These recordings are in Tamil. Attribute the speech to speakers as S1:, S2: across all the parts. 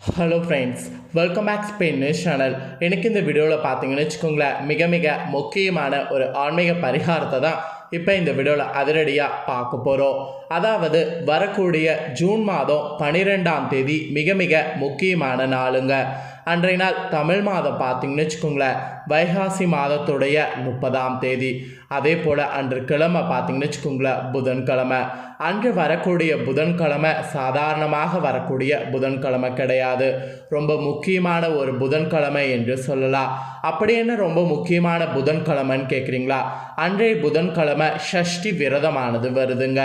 S1: Hello friends welcome back Spain channel எனக்கு இந்த வீடியோவில் பார்த்தீங்கன்னு வச்சுக்கோங்களேன் மிக மிக முக்கியமான ஒரு ஆன்மீக பரிகாரத்தை தான் இப்போ இந்த வீடியோவில் அதிரடியாக பார்க்க போகிறோம் அதாவது வரக்கூடிய ஜூன் மாதம் பனிரெண்டாம் தேதி மிக மிக முக்கியமான நாளுங்க. அன்றைய நாள் தமிழ் மாதம் பார்த்தீங்கன்னு வச்சுக்கோங்களேன் வைகாசி மாதத்துடைய முப்பதாம் தேதி. அதே போல் அன்று கிழமை பார்த்தீங்கன்னு வச்சுக்கோங்களேன் புதன்கிழமை. அன்று வரக்கூடிய புதன்கிழமை சாதாரணமாக வரக்கூடிய புதன்கிழமை கிடையாது. ரொம்ப முக்கியமான ஒரு புதன்கிழமை என்று சொல்லலாம். அப்படி என்ன ரொம்ப முக்கியமான புதன்கிழமைன்னு கேட்குறீங்களா அன்றைய புதன்கிழமை ஷஷ்டி விரதமானது வருதுங்க.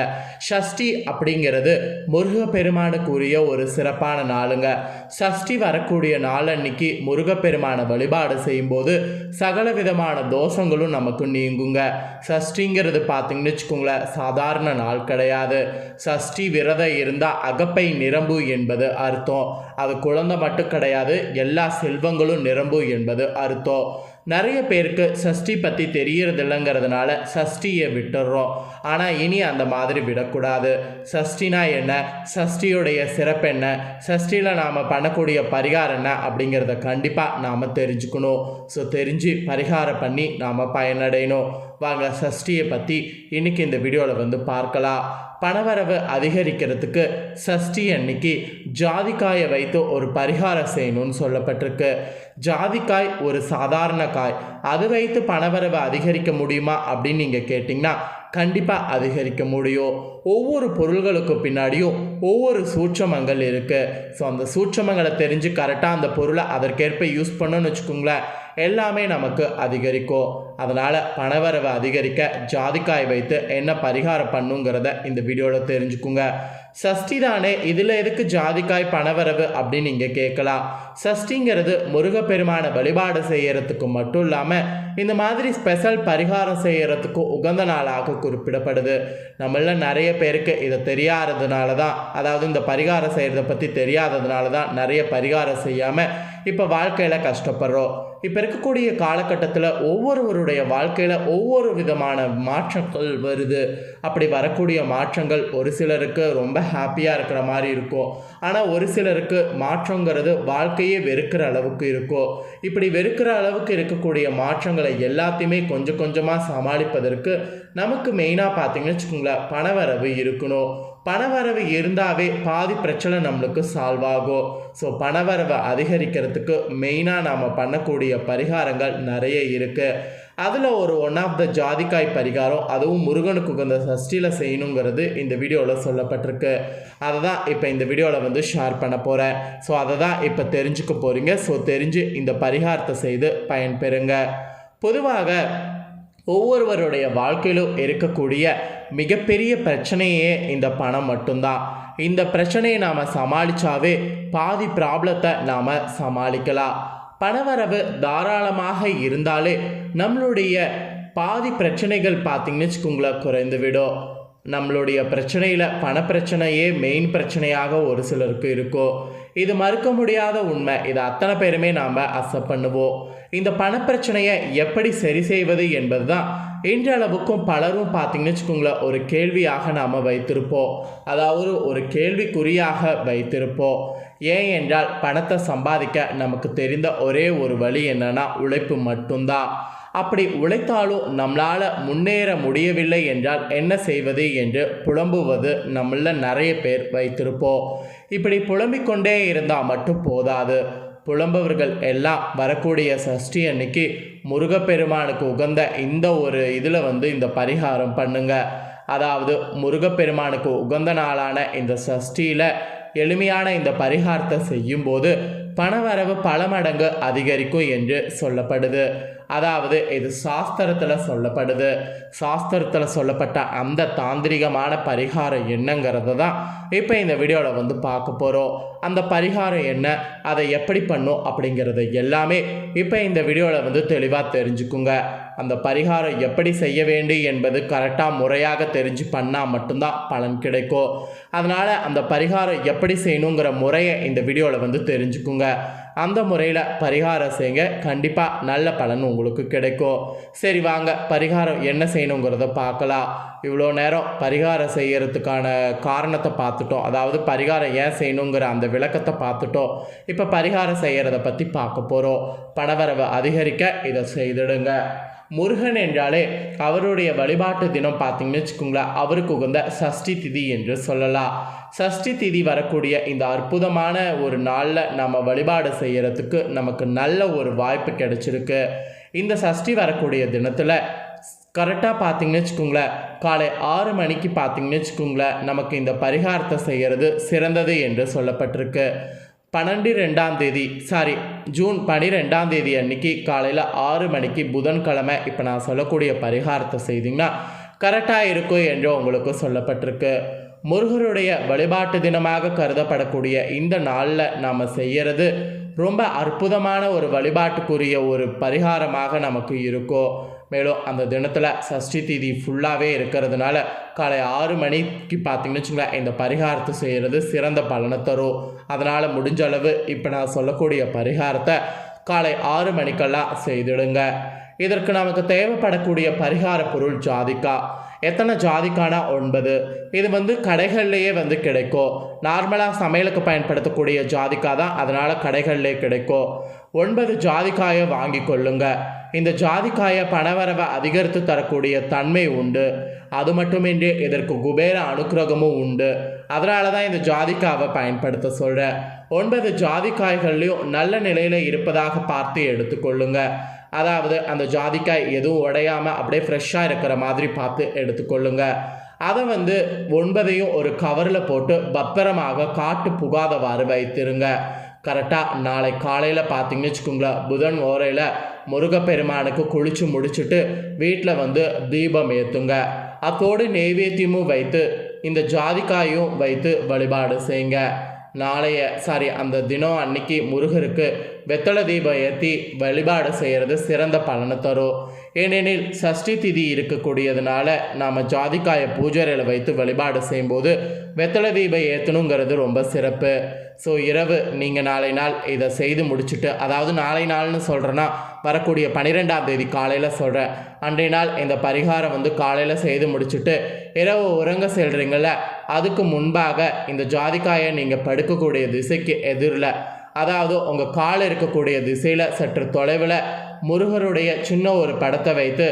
S1: ஷஷ்டி அப்படிங்கிறது முருகப்பெருமானுக்குரிய ஒரு சிறப்பான நாளுங்க. சஷ்டி வரக்கூடிய நாள் அன்னைக்கு முருகப்பெருமான வழிபாடு செய்யும்போது சகல விதமான தோஷங்களும் நமக்கு நீங்குங்க. சஷ்டிங்கிறது பார்த்தீங்கன்னு வச்சுக்கோங்களேன் சாதாரண நாள் கிடையாது. சஷ்டி விரதம் இருந்தால் அகப்பை நிரம்பு என்பது அர்த்தம். அது குழந்தை மட்டும் கிடையாது எல்லா செல்வங்களும் நிரம்பு என்பது அர்த்தம். நிறைய பேருக்கு சஷ்டி பற்றி தெரியறதில்லைங்கிறதுனால சஷ்டியை விட்டுடுறோம் ஆனால் இனி அந்த மாதிரி விடக்கூடாது. சஷ்டினா என்ன? சஷ்டியுடைய சிறப்பு என்ன? சஷ்டியில் நாம் பண்ணக்கூடிய பரிகாரம் என்ன? அப்படிங்கிறத கண்டிப்பாக நாம் தெரிஞ்சுக்கணும். ஸோ தெரிஞ்சு பரிகாரம் பண்ணி நாம் பயனடையணும். வாங்க சஷ்டியை பற்றி இன்றைக்கி இந்த வீடியோவில் வந்து பார்க்கலாம். பணவரவு அதிகரிக்கிறதுக்கு சஷ்டி அன்னைக்கு ஜாதிக்காயை வைத்து ஒரு பரிகாரம் செய்யணும்னு சொல்லப்பட்டிருக்கு. ஜாதிக்காய் ஒரு சாதாரண காய். அது வைத்து பணவரவு அதிகரிக்க முடியுமா அப்படின்னு நீங்கள் கேட்டிங்கன்னா கண்டிப்பாக அதிகரிக்க முடியும். ஒவ்வொரு பொருள்களுக்கு பின்னாடியும் ஒவ்வொரு சூட்சமங்கள் இருக்குது ஸோ அந்த சூட்சமங்களை தெரிஞ்சு கரெக்டாக அந்த பொருளை அதற்கேற்ப யூஸ் பண்ணணும்னு வச்சுக்கோங்களேன் எல்லாமே நமக்கு அதிகரிக்கும். அதனால் பணவரவை அதிகரிக்க ஜாதிக்காய் வைத்து என்ன பரிகாரம் பண்ணுங்கிறத இந்த வீடியோவில் தெரிஞ்சுக்குங்க. சஷ்டி தானே இதில் எதுக்கு ஜாதிக்காய் பணவரவு அப்படின்னு நீங்கள் கேட்கலாம். சஷ்டிங்கிறது முருகப்பெருமான வழிபாடு செய்கிறதுக்கு மட்டும் இல்லாமல் இந்த மாதிரி ஸ்பெஷல் பரிகாரம் செய்கிறதுக்கும் உகந்த நாளாக குறிப்பிடப்படுது. நம்மள நிறைய பேருக்கு இதை தெரியாததுனால தான் அதாவது இந்த பரிகாரம் செய்கிறத பற்றி தெரியாததுனால தான் நிறைய பரிகாரம் செய்யாமல் இப்போ வாழ்க்கையில் கஷ்டப்படுறோம். இப்போ இருக்கக்கூடிய காலகட்டத்தில் ஒவ்வொருவருடைய வாழ்க்கையில் ஒவ்வொரு விதமான மாற்றங்கள் வருது. அப்படி வரக்கூடிய மாற்றங்கள் ஒரு சிலருக்கு ரொம்ப ஹாப்பியாக இருக்கிற மாதிரி இருக்கும் ஆனால் ஒரு சிலருக்கு மாற்றங்கிறது வாழ்க்கையே வெறுக்கிற அளவுக்கு இருக்கும் இப்படி வெறுக்கிற அளவுக்கு இருக்கக்கூடிய மாற்றங்களை எல்லாத்தையுமே கொஞ்சம் கொஞ்சமாக சமாளிப்பதற்கு நமக்கு மெயினாக பார்த்தீங்கன்னு வச்சுக்கோங்களேன் பணவரவு இருக்கணும். பணவரவு இருந்தாவே பாதி பிரச்சனை நம்மளுக்கு சால்வ் ஆகும். ஸோ பணவரவை அதிகரிக்கிறதுக்கு மெயினாக நாம் பண்ணக்கூடிய பரிகாரங்கள் நிறைய இருக்குது அதில் ஒரு ஒன் ஆஃப் த ஜாதிக்காய் பரிகாரம் அதுவும் முருகனுக்கு உகந்த சஷ்டியில் செய்யணுங்கிறது இந்த வீடியோவில் சொல்லப்பட்டிருக்கு. அதை தான் இப்போ இந்த வீடியோவில் வந்து ஷேர் பண்ண போகிறேன் ஸோ அதை தான் இப்போ தெரிஞ்சுக்க போகிறீங்க ஸோ தெரிஞ்சு இந்த பரிகாரத்தை செய்து பயன்பெறுங்க. பொதுவாக ஒவ்வொருவருடைய வாழ்க்கையிலும் இருக்கக்கூடிய மிகப்பெரிய பிரச்சனையே இந்த பணம் மட்டும்தான். இந்த பிரச்சனையை நாம் சமாளித்தாவே பாதி ப்ராப்ளத்தை நாம் சமாளிக்கலாம். பணவரவு தாராளமாக இருந்தாலே நம்மளுடைய பாதி பிரச்சனைகள் பார்த்திங்கன்னு வச்சுக்கோங்களேன் குறைந்து விடும். நம்மளுடைய பிரச்சனையில் பணப்பிரச்சனையே மெயின் பிரச்சனையாக ஒரு சிலருக்கு இருக்கும். இது மறுக்க முடியாத உண்மை. இதை அத்தனை பேருமே நாம் அக்செப்ட் பண்ணுவோம். இந்த பணப்பிரச்சனையை எப்படி சரி செய்வது என்பது தான் இன்றளவுக்கும் பலரும் பார்த்தீங்கன்னு வச்சுக்கோங்களேன் ஒரு கேள்வியாக நாம் வைத்திருப்போம். அதாவது ஒரு கேள்விக்குறியாக வைத்திருப்போம். ஏன் என்றால் பணத்தை சம்பாதிக்க நமக்கு தெரிந்த ஒரே ஒரு வழி என்னன்னா உழைப்பு மட்டும்தான். அப்படி உழைத்தாலும் நம்மளால் முன்னேற முடியவில்லை என்றால் என்ன செய்வது என்று புலம்புவது நம்மள நிறைய பேர் வைத்திருப்போம். இப்படி புலம்பிக் கொண்டே இருந்தால் மட்டும் போதாது. புலம்பவர்கள் எல்லாம் வரக்கூடிய சஷ்டி அன்னைக்கு முருகப்பெருமானுக்கு உகந்த இந்த ஒரு இதில் வந்து இந்த பரிகாரம் பண்ணுங்க. அதாவது முருகப்பெருமானுக்கு உகந்த நாளான இந்த சஷ்டியில் எளிமையான இந்த பரிகாரத்தை செய்யும்போது பணவரவு பல மடங்கு அதிகரிக்கும் என்று சொல்லப்படுது. அதாவது இது சாஸ்திரத்தில் சொல்லப்படுது. சாஸ்திரத்தில் சொல்லப்பட்ட அந்த தாந்திரிகமான பரிகாரம் என்னங்கிறது தான் இப்போ இந்த வீடியோவில் வந்து பார்க்க போகிறோம் அந்த பரிகாரம் என்ன அதை எப்படி பண்ணும் அப்படிங்கிறது எல்லாமே இப்போ இந்த வீடியோவில் வந்து தெளிவாக தெரிஞ்சுக்குங்க. அந்த பரிகாரம் எப்படி செய்ய வேண்டும் என்பது கரெக்டாக முறையாக தெரிஞ்சு பண்ணால் மட்டும்தான் பலன் கிடைக்கும். அதனால் அந்த பரிகாரம் எப்படி செய்யணுங்கிற முறையை இந்த வீடியோவில் வந்து தெரிஞ்சுக்குங்க. அந்த முறையில் பரிகாரம் செய்யுங்க. கண்டிப்பாக நல்ல பலன் உங்களுக்கு கிடைக்கும். சரி வாங்க. பரிகாரம் என்ன செய்யணுங்கிறத பார்க்கலாம். இவ்வளோ நேரம் பரிகாரம் செய்கிறதுக்கான காரணத்தை பார்த்துட்டோம். அதாவது பரிகாரம் ஏன் செய்யணுங்கிற அந்த விளக்கத்தை பார்த்துட்டோம். இப்போ பரிகாரம் செய்கிறத பற்றி பார்க்க போகிறோம் பணவரவை அதிகரிக்க இதை செய்திடுங்க. முருகன் என்றாலே அவருடைய வழிபாட்டு தினம் பார்த்தீங்கன்னு வச்சுக்கோங்களேன். அவருக்கு உகந்த சஷ்டி திதி என்று சொல்லலாம். சஷ்டி திதி வரக்கூடிய இந்த அற்புதமான ஒரு நாளில் நம்ம வழிபாடு செய்கிறதுக்கு நமக்கு நல்ல ஒரு வாய்ப்பு கிடைச்சிருக்கு. இந்த சஷ்டி வரக்கூடிய தினத்தில் கரெக்டாக பார்த்தீங்கன்னு வச்சுக்கோங்களேன் காலை ஆறு மணிக்கு பார்த்தீங்கன்னு வச்சுக்கோங்களேன் நமக்கு இந்த பரிகாரத்தை செய்கிறது சிறந்தது என்று சொல்லப்பட்டிருக்கு. பன்னெண்டு ரெண்டாம் தேதி சாரி ஜூன் பனிரெண்டாம் தேதி அன்னைக்கு காலையில் ஆறு மணிக்கு புதன்கிழமை இப்போ நான் சொல்லக்கூடிய பரிகாரத்தை செய்தீங்கன்னா கரெக்டாக இருக்கும் என்று உங்களுக்கு சொல்லப்பட்டிருக்கு. முருகருடைய வழிபாட்டு தினமாக கருதப்படக்கூடிய இந்த நாளில் நாம் செய்கிறது ரொம்ப அற்புதமான ஒரு வழிபாட்டுக்குரிய ஒரு பரிகாரமாக நமக்கு இருக்கும் மேலும் அந்த தினத்தில் சஷ்டி தீதி ஃபுல்லாகவே இருக்கிறதுனால காலை ஆறு மணிக்கு பார்த்தீங்கன்னு வச்சுங்களேன் இந்த பரிகாரத்தை செய்கிறது சிறந்த பலனை தரும். அதனால் முடிஞ்ச அளவு இப்போ நான் சொல்லக்கூடிய பரிகாரத்தை காலை ஆறு மணிக்கெல்லாம் செய்திடுங்க. இதற்கு நமக்கு தேவைப்படக்கூடிய பரிகார பொருள் ஜாதிக்கா. எத்தனை ஜாதிக்கானா ஒன்பது? இது வந்து கடைகள்லேயே வந்து கிடைக்கும். நார்மலாக சமையலுக்கு பயன்படுத்தக்கூடிய ஜாதிக்கா தான் அதனால் கடைகள்லேயே கிடைக்கும். ஒன்பது ஜாதிக்காயை வாங்கி கொள்ளுங்க. இந்த ஜாதிக்காயை பணவரவை அதிகரித்து தரக்கூடிய தன்மை உண்டு. அது மட்டுமின்றி இதற்கு குபேர அனுக்கிரகமும் உண்டு. அதனால தான் இந்த ஜாதிக்காவை பயன்படுத்த சொல்கிறேன் ஒன்பது ஜாதிக்காய்கள்லையும் நல்ல நிலையில் இருப்பதாக பார்த்து எடுத்துக்கொள்ளுங்கள் அதாவது அந்த ஜாதிக்காய் எதுவும் உடையாமல் அப்படியே ஃப்ரெஷ்ஷாக இருக்கிற மாதிரி பார்த்து எடுத்துக்கொள்ளுங்க. அதை வந்து ஒன்பதையும் ஒரு கவரில் போட்டு பத்திரமாக காட்டு புகாதவாறு வைத்திருங்க. கரெக்டாக நாளை காலையில் பார்த்தீங்கன்னு வச்சுக்கோங்களேன் புதன் ஓரையில் முருகப்பெருமானுக்கு குளித்து முடிச்சுட்டு வீட்டில் வந்து தீபம் ஏற்றுங்க அத்தோடு நெய்வேத்தியமும் வைத்து இந்த ஜாதிக்காயும் வைத்து வழிபாடு செய்யுங்க. நாளைய சாரி அந்த தினம் அன்னைக்கு முருகருக்கு வெத்தலை தீபம் ஏற்றி வழிபாடு செய்கிறது சிறந்த பலனை தரும். ஏனெனில் சஷ்டி திதி இருக்கக்கூடியதுனால நாம் ஜாதிக்காயை பூஜையில் வைத்து வழிபாடு செய்யும்போது வெத்தலை தீபம் ஏற்றணுங்கிறது ரொம்ப சிறப்பு. ஸோ இரவு நீங்கள் நாளை நாள் இதை செய்து முடிச்சுட்டு அதாவது நாளை நாள்னு சொல்கிறேன்னா வரக்கூடிய பன்னிரெண்டாம் தேதி காலையில் சொல்கிறேன் அன்றைய நாள் இந்த பரிகாரம் வந்து காலையில் செய்து முடிச்சுட்டு இரவு உறங்க செல்றீங்கள அதுக்கு முன்பாக இந்த ஜாதிக்காயை நீங்கள் படுக்கக்கூடிய திசைக்கு எதிரில் அதாவது உங்கள் கால் இருக்கக்கூடிய திசையில் சற்று தொலைவில் முருகருடைய சின்ன ஒரு படத்தை வைத்து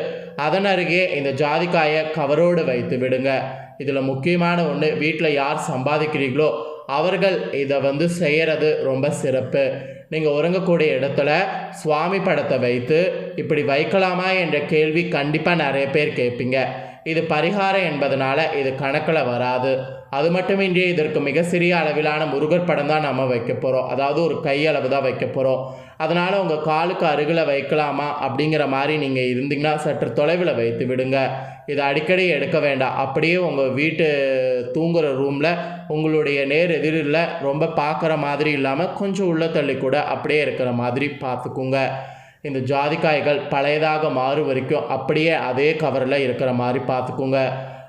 S1: அதன் அருகே இந்த ஜாதிக்காயை கவரோடு வைத்து விடுங்க. இதில் முக்கியமான ஒன்று வீட்டில் யார் சம்பாதிக்கிறீங்களோ அவர்கள் இதை வந்து செய்கிறது ரொம்ப சிறப்பு. நீங்கள் உறங்கக்கூடிய இடத்துல சுவாமி படத்தை வைத்து இப்படி வைக்கலாமா என்ற கேள்வி கண்டிப்பாக நிறைய பேர் கேட்பீங்க. இது பரிகாரம் என்பதனால இது கணக்கில் வராது. அது மட்டுமின்றி இதற்கு மிக சிறிய அளவிலான முருகர் படம் தான் நம்ம வைக்க போகிறோம் அதாவது ஒரு கையளவு தான் வைக்க போகிறோம் அதனால் உங்கள் காலுக்கு அருகில் வைக்கலாமா அப்படிங்கிற மாதிரி நீங்கள் இருந்தீங்கன்னா சற்று தொலைவில் வைத்து விடுங்க. இதை அடிக்கடி எடுக்க வேண்டாம். அப்படியே உங்கள் வீட்டு தூங்குகிற ரூமில் உங்களுடைய நேர் எதிரில் ரொம்ப பார்க்குற மாதிரி இல்லாமல் கொஞ்சம் உள்ள தள்ளி கூட அப்படியே இருக்கிற மாதிரி பார்த்துக்குங்க இந்த ஜாதிக்காய்கள் பழையதாக மாறு வரைக்கும் அப்படியே அதே கவரில் இருக்கிற மாதிரி பார்த்துக்குங்க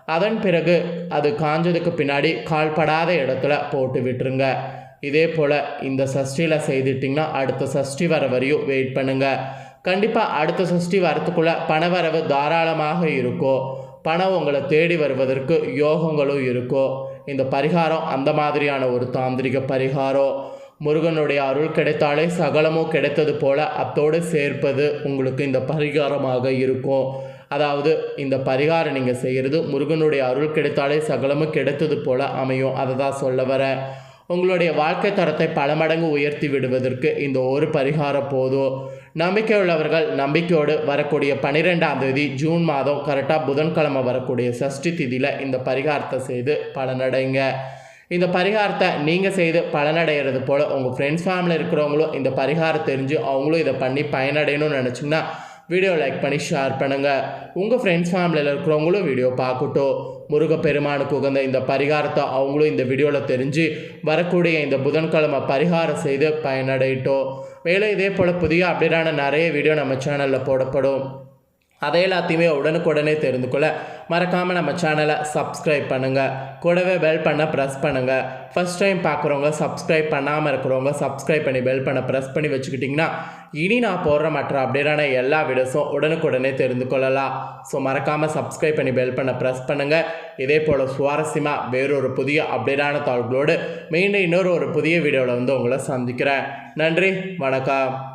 S1: அதன் பிறகு அது காஞ்சதுக்கு பின்னாடி கால்படாத இடத்துல போட்டு விட்டுருங்க. இதே போல் இந்த சஷ்டியில் செய்துட்டிங்கன்னா அடுத்த சஷ்டி வர வரையும் வெயிட் பண்ணுங்கள் கண்டிப்பாக அடுத்த சஷ்டி வரத்துக்குள்ளே பணவரவு தாராளமாக இருக்கும் பணம் உங்களை தேடி வருவதற்கு யோகங்களும் இருக்கும் இந்த பரிகாரம் அந்த மாதிரியான ஒரு தாந்திரிக பரிகாரம் முருகனுடைய அருள் கிடைத்தாலே சகலமும் கிடைத்தது போல அத்தோடு சேர்ப்பது உங்களுக்கு இந்த பரிகாரமாக இருக்கும். அதாவது இந்த பரிகாரம் நீங்கள் செய்கிறது முருகனுடைய அருள் கிடைத்தாலே சகலமும் கிடைத்தது போல அமையும். அதை தான் சொல்ல வரேன் உங்களுடைய வாழ்க்கை தரத்தை பல மடங்கு உயர்த்தி விடுவதற்கு இந்த ஒரு பரிகாரம் போதும். நம்பிக்கை உள்ளவர்கள் நம்பிக்கையோடு வரக்கூடிய பன்னிரெண்டாம் தேதி ஜூன் மாதம் கரெக்டாக புதன்கிழமை வரக்கூடிய சஷ்டி திதியில் இந்த பரிகாரத்தை செய்து பலனடைங்க. இந்த பரிகாரத்தை நீங்கள் செய்து பலனடைகிறது போல் உங்கள் ஃப்ரெண்ட்ஸ் ஃபேமிலியில் இருக்கிறவங்களும் இந்த பரிகாரம் தெரிஞ்சு அவங்களும் இதை பண்ணி பயனடையணும்னு நினச்சிங்கன்னா வீடியோ லைக் பண்ணி ஷேர் பண்ணுங்கள் உங்கள் ஃப்ரெண்ட்ஸ் ஃபேமிலியில் இருக்கிறவங்களும் வீடியோ பார்க்கட்டும். முருகப்பெருமானுக்கு உகந்த இந்த பரிகாரத்தை அவங்களும் இந்த வீடியோவில் தெரிஞ்சு வரக்கூடிய இந்த புதன்கிழமை பரிகாரம் செய்து பயனடையிட்டோம். மேலும் இதே போல் புதிய அப்டேட்டான நிறைய வீடியோ நம்ம சேனலில் போடப்படும். அதை எல்லாத்தையுமே உடனுக்குடனே தெரிந்து கொள்ள மறக்காமல் நம்ம சேனலை சப்ஸ்கிரைப் பண்ணுங்கள் கூடவே பெல் பண்ண ப்ரெஸ் பண்ணுங்கள் ஃபஸ்ட் டைம் பார்க்குறவங்க சப்ஸ்கிரைப் பண்ணாமல் இருக்கிறவங்க சப்ஸ்கிரைப் பண்ணி பெல் பண்ண ப்ரெஸ் பண்ணி வச்சுக்கிட்டிங்கன்னா இனி நான் போடுற மற்ற அப்டேட்டான எல்லா வீடியோஸும் உடனுக்குடனே தெரிந்து கொள்ளலாம். ஸோ மறக்காமல் சப்ஸ்கிரைப் பண்ணி பெல் பண்ண ப்ரெஸ் பண்ணுங்கள் இதே போல் சுவாரஸ்யமாக வேறொரு புதிய அப்டேட்டான தாள்களோடு மீண்டும் இன்னொரு ஒரு புதிய வீடியோவில் வந்து உங்களை சந்திக்கிறேன். நன்றி வணக்கம்.